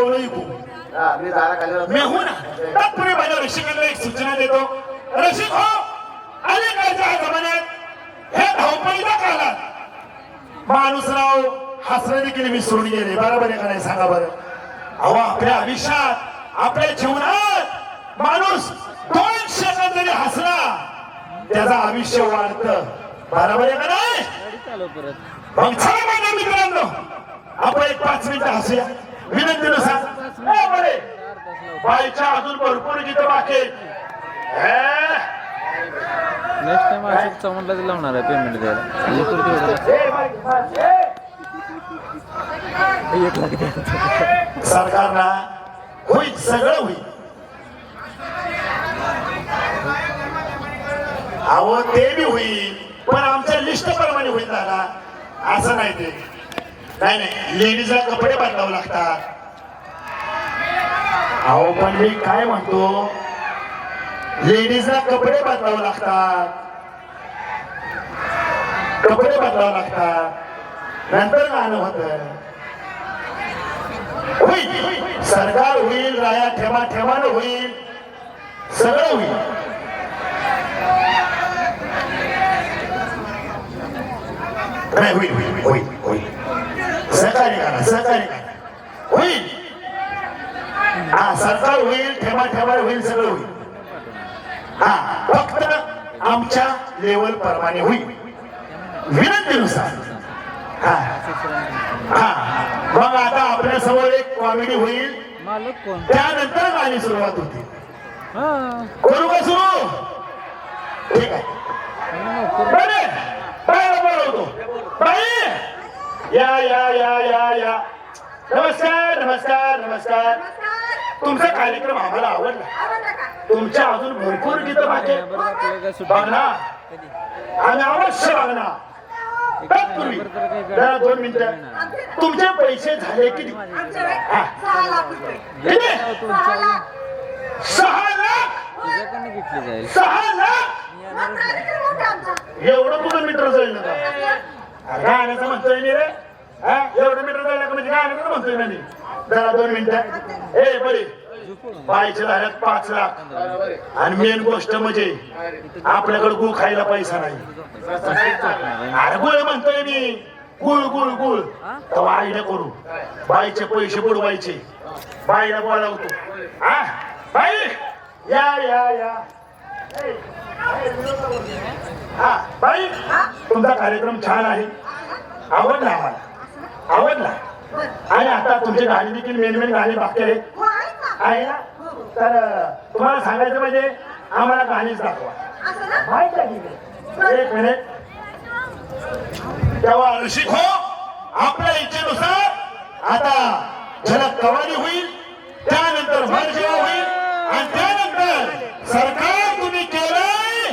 ऐकू हा, मी दारा खाली होतो. मी हो ना. तत्पूर्वी माझ्या रसिकांना एक सूचना देतो. रसिक हो अलीकडच्या जमान्यात हे धावपळीच्या काळात माणूसराव हसणं देखील विसरून गेले. बरोबर आहे का नाही? सांगा बरं. अहो आपल्या आयुष्यात आपल्या जीवनात माणूस दोन सेकंद जरी हसला त्याचं आयुष्य वाढतं. बरोबर आहे का नाही? मग चला माझ्या मित्रांनो. आपण एक पाच मिनिटं हसूया. तास लावतो बाईच्या अजून भरपूर गीत बाकी? नेक्स्ट टाइम अशोक लावणार आहे पेमेंट द्यायला. एक लाख सरकारला होईल सगळं होईल. अहो ते बी होईल पण आमच्या लिस्ट प्रमाणे होईल दादा. असं नाही ते. नाही नाही. लेडीजला कपडे बदलावे लागतात. अहो पण मी काय म्हणतो? लेडीजला कपडे बांधावं लागतात. कपडे बदलावे लागतात. नंतर गाणं होतं. होईल. सरकार होईल राया ठेवा ठेमानं होईल. सगळं होईल. नाही होईल होईल होईल होईल. सहकार्य करा सहकार्य करा. होईल. हा सरकार होईल ठेमा ठेमा होईल सगळं होईल. हा फक्त आमच्या लेवल प्रमाणे होईल. विनंतीनुसार. हा. हा. मग आता आपल्यासमोर एक कॉमेडी होईल. त्यानंतर गाणी सुरुवात होती. हा. करू का सुरू? ठीक आहे आणि नोकर बरे बायला बोलवतो बाई या या या या या. नमस्कार नमस्कार नमस्कार. तुमचा कार्यक्रम आम्हाला आवडला. तुमच्या अजून भरपूर गीत बाकी आहेत. बरं बघणार आम्ही अवश्य बघणार तत्पूर्वी जरा दोन मिनिटं. तुमचे पैसे झाले किती? किती? सहा लाख. सहा लाख. एवढं कुठं मीटर जाईल ना? गाण्याचं म्हणतोय मी रे. हा एवढं मीटर जायला का म्हणजे गाण्याचं म्हणतोय ना मी. जरा दोन मिनिटं. ए बरे. बाईचे झाल्यात पाच लाख. आणि मेन गोष्ट म्हणजे आपल्याकडे गुळ खायला पैसा नाही. अरे गुळ म्हणतोय मी. गुळ गुळ गुळ. तेव्हा आईला करू. बाईचे पैसे बुडवायचे. बाईला बोलावतो. हा? बाई! या या या. हा बाई तुमचा कार्यक्रम छान आहे. आवडला आम्हाला. आवडला. आणि आता तुमचे गाणी देखील मेन मेन गाणी बाकी आहेत. आहे ना? तर तुम्हाला सांगायचं म्हणजे आम्हाला गाणीच दाखवा. माहीत आहे एक मिनिट तेव्हा ऋषिक हो आपल्या इच्छेनुसार आता झलक कवाली होईल. त्यानंतर भरजेवा होईल. आणि त्यानंतर सरकार तुम्ही केलंय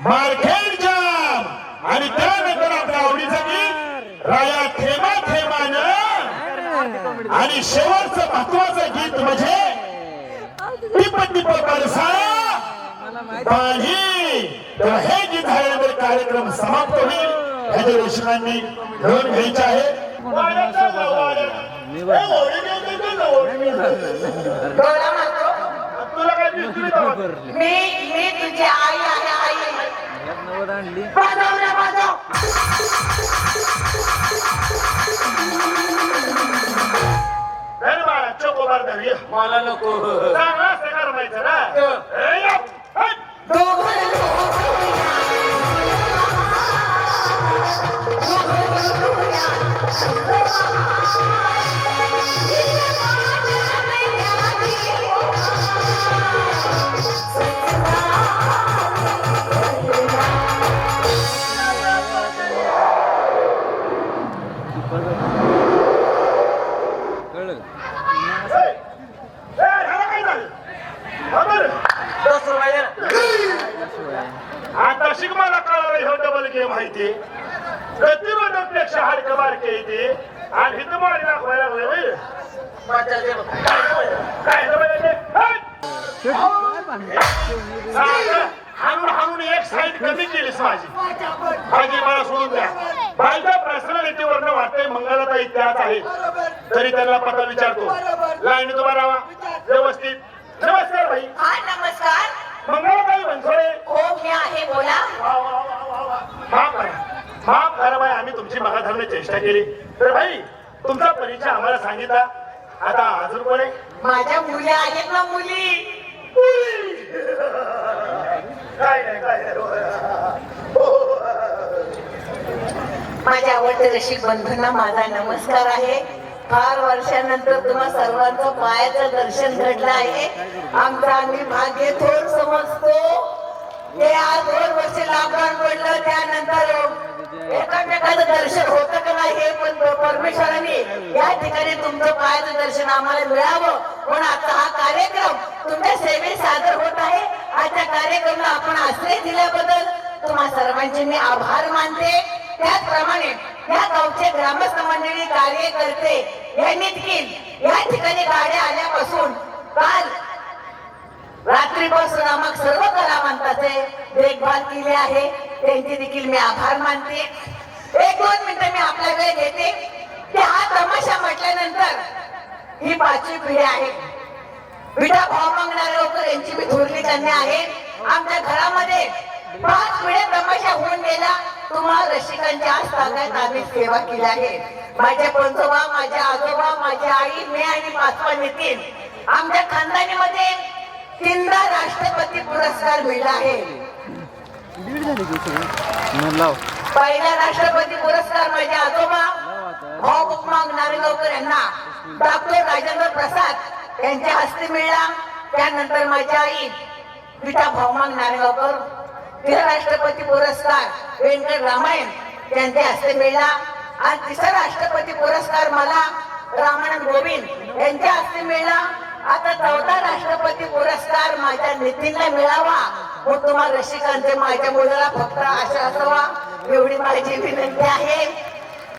मार्केट जाम आणि त्यानंतर आपल्या आवडीचं गीत राया थेमा थेमानं आणि शेवटचं महत्वाचं गीत म्हणजे टिप टिप हे गीत झाल्यानंतर कार्यक्रम समाप्त होईल. ह्याच्या रसिकांनी नोंद घ्यायची आहे. मी बरं मी तुला काय दिसतोय का? भरले मी मी तुझी आई आहे आई नवद मला नको चांगलं करमायचं ना ए, या. हट. कळलं का? ए, ए, ह्याला काय झालं? हा बरं. दस रुपये शिवाय आता शिक मला कळालं ह्यो डबल गेम आहे ते गतिरोधकपेक्षा हाडकं बारके येते आणि हिथं मारी दाखवायला लागले हाणून हाणून एक साईड कमी केलीस माझी. माझी मला सोडून द्या. बायका पर्सनॅलिटीवरनं वाटतंय मंगलाताई त्याच आहे. तरी त्यांना पता विचारतो. लाईन उभा राहा. व्यवस्थित. नमस्कार भाई नमस्कार. मंगळबाई बनसोडे हो मी आहे. मगा धरण्याची चेष्टा केली. तर भाई तुमचा परिचय आम्हाला सांगितला. आता अजून कोण आहे? माझ्या मुली आहेत ना मुली. काय नाही काय माझ्या आवडते रसिक बंधूंना माझा नमस्कार आहे. फार वर्षानंतर तुम्हा सर्वांचं पायाचं दर्शन घडलं आहे. आमचं आम्ही भाग्य थोर समजतो. ते आज दोन वर्ष लॉकडाऊन पडलं त्यानंतर एकमेकाचं दर्शन होतं का नाही हे पण परमेश्वराने या ठिकाणी तुमचं पायाचं दर्शन आम्हाला मिळावं. पण आता हा कार्यक्रम तुमच्या सेवेत सादर होत आहे. आजच्या कार्यक्रमाला आपण आश्रय दिल्याबद्दल तुम्हा सर्वांचे मी आभार मानते. त्याचप्रमाणे या गावचे ग्रामस्थ मंडळी कार्यकर्ते यांनी देखील या ठिकाणी गाड्या आल्यापासून काल रात्रीपासून आम्हाला सर्व कलावंताचे देखभाल केली आहे. त्यांचे देखील मी आभार मानते. एक दोन मिनिटं मी आपला वेळ घेते. की हा तमाशा म्हटल्यानंतर ही पाचवी पिढी आहे. विटा भाव मागणारे लोक यांची मी थोरली कन्या आहे. आमच्या घरामध्ये पाच पिढ्या तमाशा होऊन गेला तुम्हाला रसिकांच्या आज ताब्यात आम्ही सेवा केली आहे. माझे पंजोबा माझ्या आजोबा माझी आई मी आणि पाचवा नितीन. आमच्या खानदानीमध्ये तीनदा राष्ट्रपती पुरस्कार मिळाला आहे. दीड झाली की सगळी? मग लाव. पहिला राष्ट्रपती पुरस्कार माझे आजोबा लाव आता भाऊ बुकमाग नारेगावकर यांना डॉक्टर राजेंद्र प्रसाद यांच्या हस्ते मिळाला. त्यानंतर माझी आई पिता भाऊमाग नारेगावकर तिला राष्ट्रपती पुरस्कार व्यंकट रामायण त्यांच्या हस्ते मिळाला. आणि तिसरा राष्ट्रपती पुरस्कार मला रामानंद गोविंद यांच्या हस्ते मिळाला. आता चौथा राष्ट्रपती पुरस्कार माझ्या नितीनला मिळावा. मग तुम्हाला रसिकांचे माझ्या मुलाला फक्त आशा असावा एवढी माझी विनंती आहे.